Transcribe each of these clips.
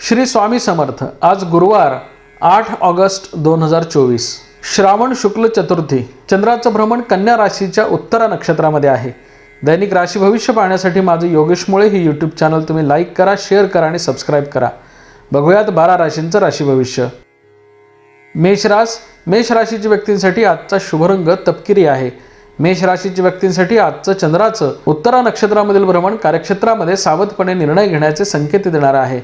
श्री स्वामी समर्थ आज गुरुवार आठ ऑगस्ट दोन हजार चोवीस. श्रावण शुक्ल चतुर्थी चंद्राचं भ्रमण कन्या राशीच्या उत्तरा नक्षत्रामध्ये आहे. दैनिक राशी भविष्य पाहण्यासाठी माझं योगेश मुळे यूट्यूब चॅनल तुम्ही लाईक करा शेअर करा आणि सबस्क्राईब करा. बघूयात बारा राशींचं राशी भविष्य. मेषरास मेष राशीच्या व्यक्तींसाठी आजचा शुभरंग तपकिरी आहे. मेष राशीच्या व्यक्तींसाठी आजचं चंद्राचं उत्तरा नक्षत्रामधील भ्रमण कार्यक्षेत्रामध्ये सावधपणे निर्णय घेण्याचे संकेत देणार आहे.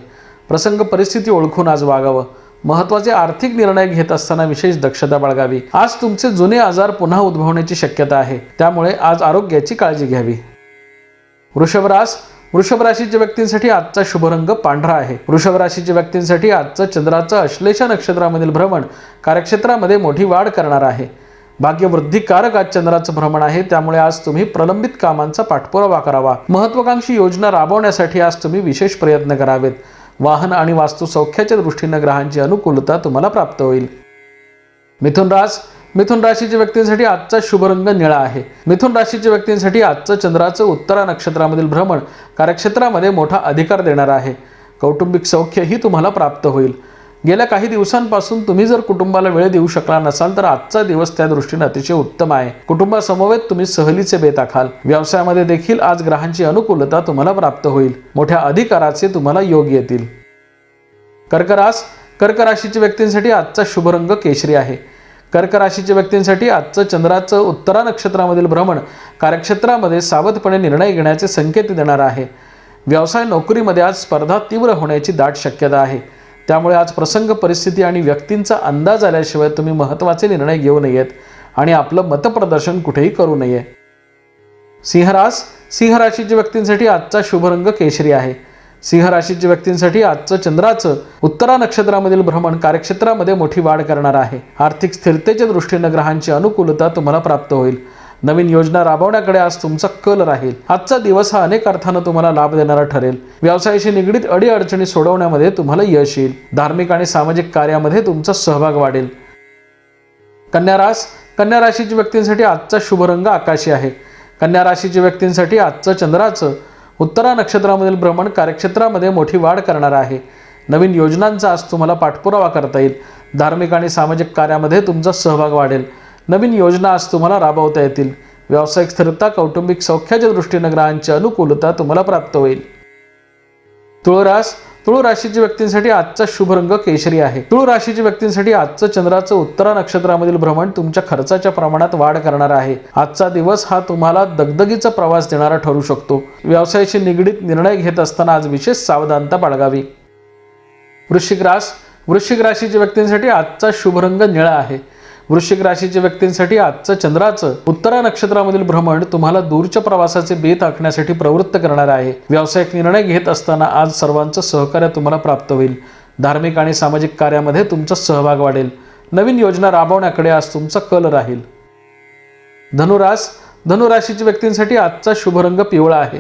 प्रसंग परिस्थिती ओळखून आज वागावं. महत्त्वाचे आर्थिक निर्णय घेत असताना विशेष दक्षता बाळगावी. आज तुमचे जुने आजार पुन्हा उद्भवण्याची शक्यता आहे. त्यामुळे आज आरोग्याची काळजी घ्यावी. वृषभरास वृषभ राशीच्या व्यक्तींसाठी आजचा शुभरंग पांढरा आहे. वृषभ राशीच्या व्यक्तींसाठी आजचं चंद्राचं अश्लेषा नक्षत्रामधील भ्रमण कार्यक्षेत्रामध्ये मोठी वाढ करणार आहे. भाग्यवृद्धिकारक आज चंद्राचं भ्रमण आहे. त्यामुळे आज तुम्ही प्रलंबित कामांचा पाठपुरावा करावा. महत्वाकांक्षी योजना राबवण्यासाठी आज तुम्ही विशेष प्रयत्न करावेत. वाहन आणि वास्तू सौख्याच्या दृष्टीनं ग्रहांची अनुकूलता तुम्हाला प्राप्त होईल. मिथुन रास मिथुन राशीच्या व्यक्तींसाठी आजचा शुभरंग निळा आहे. मिथुन राशीच्या व्यक्तींसाठी आजचं चंद्राचं उत्तरा नक्षत्रामधील भ्रमण कार्यक्षेत्रामध्ये मोठा अधिकार देणार आहे. कौटुंबिक सौख्यही तुम्हाला प्राप्त होईल. गेल्या काही दिवसांपासून तुम्ही जर कुटुंबाला वेळ देऊ शकला नसाल तर आजचा दिवस त्या दृष्टीने अतिशय उत्तम आहे. कुटुंबासमवेत तुम्ही सहलीचे बेत आखाल. व्यवसायामध्ये देखील आज ग्रहांची अनुकूलता तुम्हाला प्राप्त होईल. मोठ्या अधिकाराचे तुम्हाला योग येतील. कर्करास कर्क राशीच्या व्यक्तींसाठी आजचा शुभ रंग केशरी आहे. कर्क राशीच्या व्यक्तींसाठी आजचं चंद्राचं उत्तरा नक्षत्रामधील भ्रमण कार्यक्षेत्रामध्ये सावधपणे निर्णय घेण्याचे संकेत देणार आहे. व्यवसाय नोकरीमध्ये आज स्पर्धा तीव्र होण्याची दाट शक्यता आहे. त्यामुळे आज प्रसंग परिस्थिती आणि व्यक्तींचा अंदाज आल्याशिवाय तुम्ही महत्त्वाचे निर्णय घेऊ नयेत आणि आपलं मतप्रदर्शन कुठेही करू नये. सिंहरास सिंह राशीच्या व्यक्तींसाठी आजचा शुभरंग केशरी आहे. सिंह राशीच्या व्यक्तींसाठी आजचं चंद्राचं उत्तरा नक्षत्रामधील भ्रमण कार्यक्षेत्रामध्ये मोठी वाढ करणार आहे. आर्थिक स्थिरतेच्या दृष्टीनं ग्रहांची अनुकूलता तुम्हाला प्राप्त होईल. नवीन योजना राबवण्याकडे आज तुमचा कल राहील. आजचा दिवस हा अनेक अर्थानं तुम्हाला लाभ देणारा ठरेल. व्यवसायाशी निगडीत अडीअडचणी सोडवण्यामध्ये तुम्हाला यश येईल. धार्मिक आणि सामाजिक कार्यामध्ये तुमचा सहभाग वाढेल. कन्या रास कन्या राशीच्या व्यक्तींसाठी आजचा शुभ रंग आकाशी आहे. कन्या राशीच्या व्यक्तींसाठी आजचं चंद्राचं उत्तरा नक्षत्रामधील भ्रमण कार्यक्षेत्रामध्ये मोठी वाढ करणार आहे. नवीन योजनांचा आज तुम्हाला पाठपुरावा करता येईल. धार्मिक आणि सामाजिक कार्यामध्ये तुमचा सहभाग वाढेल. नवीन योजना आज तुम्हाला राबवता येतील. व्यावसायिक स्थिरता कौटुंबिक सौख्याच्या दृष्टीनं ग्रहांची अनुकूलता तुम्हाला प्राप्त होईल. तुळरास तुळ राशीच्या व्यक्तींसाठी आजचा शुभ रंग केशरी आहे. तुळ राशीच्या व्यक्तींसाठी आजचं चंद्राचं उत्तरा नक्षत्रामधील भ्रमण तुमच्या खर्चाच्या प्रमाणात वाढ करणार आहे. आजचा दिवस हा तुम्हाला दगदगीचा प्रवास देणारा ठरू शकतो. व्यवसायाशी निगडीत निर्णय घेत असताना आज विशेष सावधानता बाळगावी. वृश्चिक रास वृश्चिक राशीच्या व्यक्तींसाठी आजचा शुभ रंग निळा आहे. वृश्चिक राशीच्या व्यक्तींसाठी आजचं चंद्राचं उत्तरा नक्षत्रामधील भ्रमण तुम्हाला दूरच्या प्रवासाचे बेत आखण्यासाठी प्रवृत्त करणार आहे. व्यावसायिक निर्णय घेत असताना आज सर्वांचं सहकार्य तुम्हाला प्राप्त होईल. धार्मिक आणि सामाजिक कार्यामध्ये तुमचा सहभाग वाढेल. नवीन योजना राबवण्याकडे आज तुमचा कल राहील. धनुरास धनुराशीच्या व्यक्तींसाठी आजचा शुभ रंग पिवळा आहे.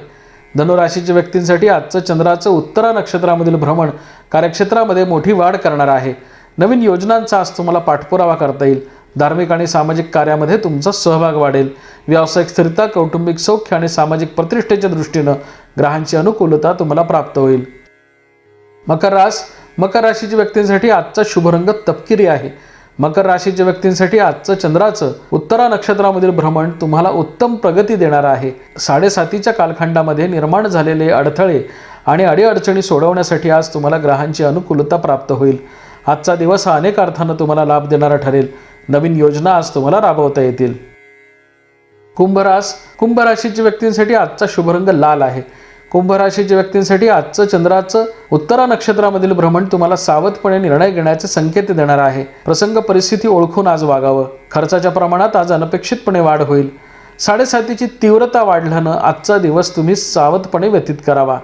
धनुराशीच्या व्यक्तींसाठी आजचं चंद्राचं उत्तरा नक्षत्रामधील भ्रमण कार्यक्षेत्रामध्ये मोठी वाढ करणार आहे. नवीन योजनांचा आज तुम्हाला पाठपुरावा करता येईल. धार्मिक आणि सामाजिक कार्यामध्ये तुमचा सहभाग वाढेल. व्यावसायिक स्थिरता कौटुंबिक सौख्य आणि सामाजिक प्रतिष्ठेच्या दृष्टीनं ग्रहांची अनुकूलता तुम्हाला प्राप्त होईल. मकर रास मकर राशीच्या व्यक्तींसाठी आजचा शुभरंग तपकिरी आहे. मकर राशीच्या व्यक्तींसाठी आजचं चंद्राचं उत्तरा नक्षत्रामधील भ्रमण तुम्हाला उत्तम प्रगती देणार आहे. साडेसातीच्या कालखंडामध्ये निर्माण झालेले अडथळे आणि अडीअडचणी सोडवण्यासाठी आज तुम्हाला ग्रहांची अनुकूलता प्राप्त होईल. आजचा दिवस हा अनेक अर्थानं तुम्हाला लाभ देणारा ठरेल. नवीन योजना आज तुम्हाला राबवता येतील. कुंभरास कुंभ राशीच्या व्यक्तींसाठी आजचा शुभरंग लाल आहे. कुंभ राशीच्या व्यक्तींसाठी आजचं चंद्राचं उत्तरा नक्षत्रामधील भ्रमण तुम्हाला सावधपणे निर्णय घेण्याचे संकेत देणार आहे. प्रसंग परिस्थिती ओळखून आज वागावं. खर्चाच्या प्रमाणात आज अनपेक्षितपणे वाढ होईल. साडेसातीची तीव्रता वाढल्यानं आजचा दिवस तुम्ही सावधपणे व्यतीत करावा.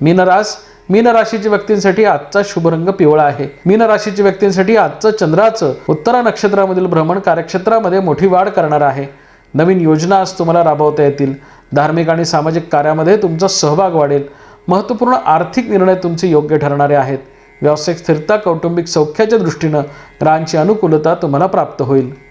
मीनरास मीन राशीच्या व्यक्तींसाठी आजचा शुभ रंग पिवळा आहे. मीन राशीच्या व्यक्तींसाठी आजचं चंद्राचं उत्तरा नक्षत्रामधील भ्रमण कार्यक्षेत्रामध्ये मोठी वाढ करणार आहे. नवीन योजना आज तुम्हाला राबवता येतील. धार्मिक आणि सामाजिक कार्यामध्ये तुमचा सहभाग वाढेल. महत्त्वपूर्ण आर्थिक निर्णय तुमचे योग्य ठरणारे आहेत. व्यावसायिक स्थिरता कौटुंबिक सौख्याच्या दृष्टीनं ग्रहांची अनुकूलता तुम्हाला प्राप्त होईल.